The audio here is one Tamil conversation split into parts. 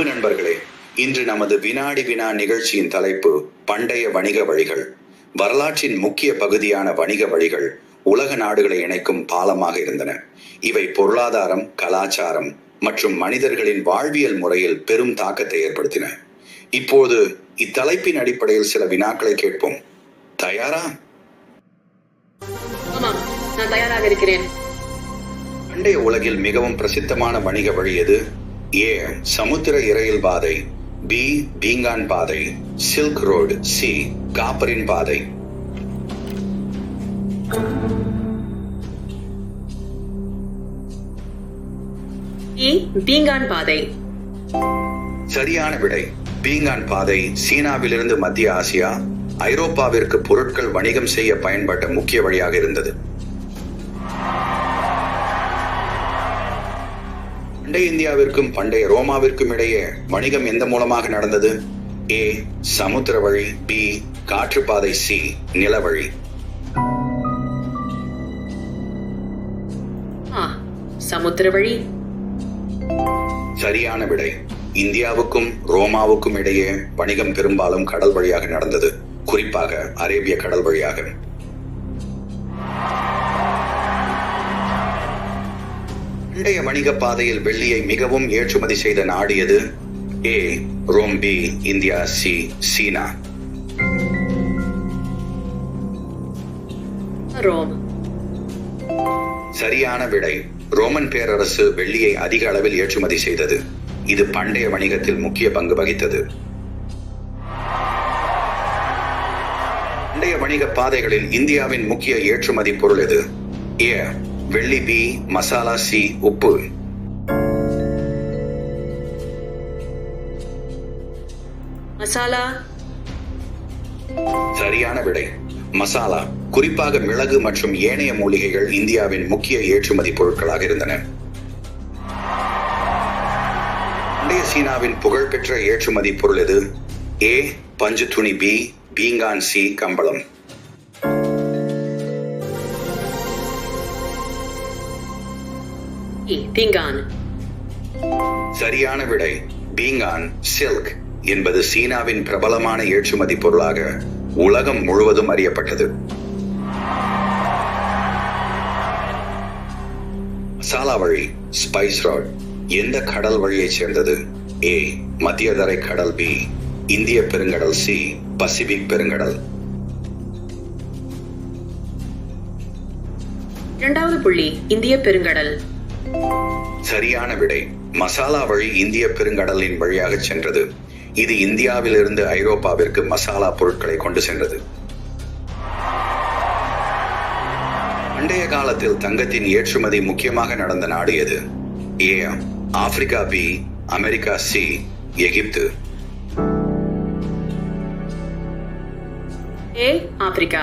அன்பு நண்பர்களே இன்று நமது வினாடி வினா நிகழ்ச்சியின் தலைப்பு பண்டைய வணிக வழிகள். வரலாற்றின் முக்கிய பகுதியான வணிக வழிகள் உலக நாடுகளை இணைக்கும் பாலமாக இருந்தன. இவை பொருளாதாரம் கலாச்சாரம் மற்றும் மனிதர்களின் வாழ்வியல் முறையில் பெரும் தாக்கத்தை ஏற்படுத்தின. இப்போது இத்தலைப்பின் அடிப்படையில் சில வினாக்களை கேட்போம். தயாரா? தயாராக இருக்கிறேன். பண்டைய உலகில் மிகவும் பிரசித்தமான வணிக வழி எது? ஏ சமுத்திர இரையில் பாதை பி பீங்கான் பாதை சில்க் ரோடு சி காப்பரின் பாதை. பீங்கான் பாதை. சரியான விடை பீங்கான் பாதை சீனாவிலிருந்து மத்திய ஆசியா ஐரோப்பாவிற்கு பொருட்கள் வணிகம் செய்ய பயன்பட்ட முக்கிய வழியாக இருந்தது. பண்டைய இந்தியாவிற்கும் பண்டைய ரோமாவிற்கும் இடையே வணிகம் எந்த மூலமாக நடந்தது? ஏ சமுத்திர வழி பி காற்றுப்பாதை சி நிலவழி சமுத்திர வழி. சரியான விடை. இந்தியாவுக்கும் ரோமாவுக்கும் இடையே வணிகம் பெரும்பாலும் கடல் வழியாக நடந்தது. குறிப்பாக அரேபிய கடல் வழியாக. பண்டைய வணிக பாதையில் வெள்ளியை மிகவும் ஏற்றுமதி செய்த நாடு எது? A Rome B India C China. Rome. சரியான விடை. ரோமன் பேரரசு வெள்ளியை அதிக அளவில் ஏற்றுமதி செய்தது. இது பண்டைய வணிகத்தில் முக்கிய பங்கு வகித்தது. பண்டைய வணிக பாதைகளில் இந்தியாவின் முக்கிய ஏற்றுமதி பொருள் எது? ஏ வெள்ளி பி மசாலா சி உப்பு. மசாலா? சரியான விடை. மசாலா குறிப்பாக மிளகு மற்றும் ஏனைய மூலிகைகள் இந்தியாவின் முக்கிய ஏற்றுமதி பொருட்களாக இருந்தன. பண்டைய சீனாவின் புகழ்பெற்ற ஏற்றுமதி பொருள் எது? ஏ பஞ்சு துணி பி பீங்கான் சி கம்பளம். பீங்கான் சரியான விடை. பீங்கான் சில்க் என்பது சீனாவின் பிரபலமான ஏற்றுமதி பொருளாக உலகம் முழுவதும் அறியப்பட்டது. மசாலா வழி ஸ்பைஸ் ரோட் எந்த கடல் வழியைச் சேர்ந்தது? ஏ மத்தியதரை கடல். பி இந்திய பெருங்கடல். சி பசிபிக் பெருங்கடல். இரண்டாவது புள்ளி இந்திய பெருங்கடல். சரியான விடை. மசாலா வழி இந்திய பெருங்கடலின் வழியாக சென்றது. இது இந்தியாவிலிருந்து ஐரோப்பாவிற்கு மசாலா பொருட்களை கொண்டு சென்றது. பண்டைய காலத்தில் தங்கத்தின் ஏற்றுமதி முக்கியமாக நடந்த நாடு எது? A Africa B America C Egypt. A Africa.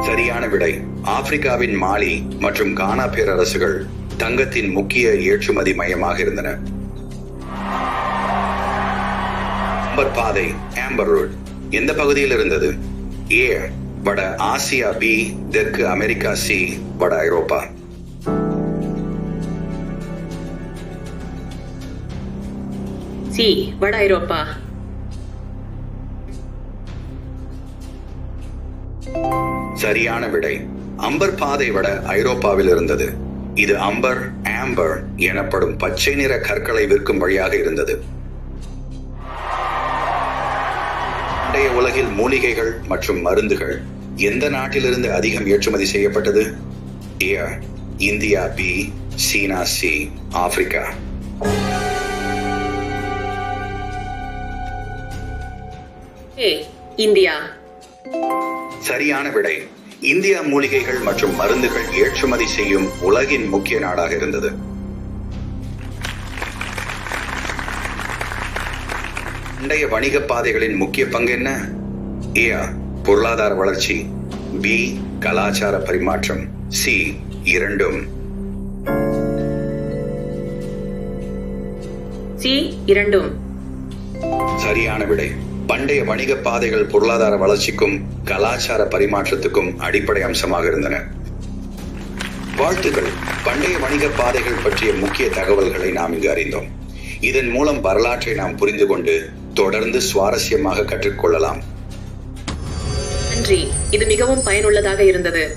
சரியான விடை. ஆப்பிரிக்காவின் மாலி மற்றும் கானா பேரரசுகள் தங்கத்தின் முக்கிய ஏற்றுமதி மையமாக இருந்தன. ஆம்பர் பாதை ஆம்பர் ரோட் எந்த பகுதியில் இருந்தது? ஏ வட ஆசியா பி தெற்கு அமெரிக்கா சி வட ஐரோப்பா. சி வட ஐரோப்பா. சரியான விடை. அம்பர் பாதை வட ஐரோப்பாவில் இருந்தது. இது அம்பர் ஆம்பர் எனப்படும் பச்சை நிற கற்களை விற்கும் வழியாக இருந்தது. பண்டைய உலகில் மூலிகைகள் மற்றும் மருந்துகள் எந்த நாட்டிலிருந்து அதிகம் ஏற்றுமதி செய்யப்பட்டது? ஏ இந்தியா பி சீனா சி ஆப்பிரிக்கா. இந்தியா. சரியான விடை. இந்தியா மூலிகைகள் மற்றும் மருந்துகள் ஏற்றுமதி செய்யும் உலகின் முக்கிய நாடாக இருந்தது. பண்டைய வணிக பாதைகளின் முக்கிய பங்கு என்ன? ஏ பொருளாதார வளர்ச்சி. பி கலாச்சார பரிமாற்றம். சி இரண்டும். சி இரண்டும். சரியான விடை. பண்டைய வணிக பாதைகள் பொருளாதார வளர்ச்சிக்கும் கலாச்சார பரிமாற்றத்துக்கும் அடிப்படை அம்சமாக இருந்தன. வாழ்த்துக்கள். பண்டைய வணிக பாதைகள் பற்றிய முக்கிய தகவல்களை நாம் இங்கு அறிந்தோம். இதன் மூலம் வரலாற்றை நாம் புரிந்து கொண்டு தொடர்ந்து சுவாரஸ்யமாக கற்றுக்கொள்ளலாம். நன்றி. இது மிகவும் பயனுள்ளதாக இருந்தது.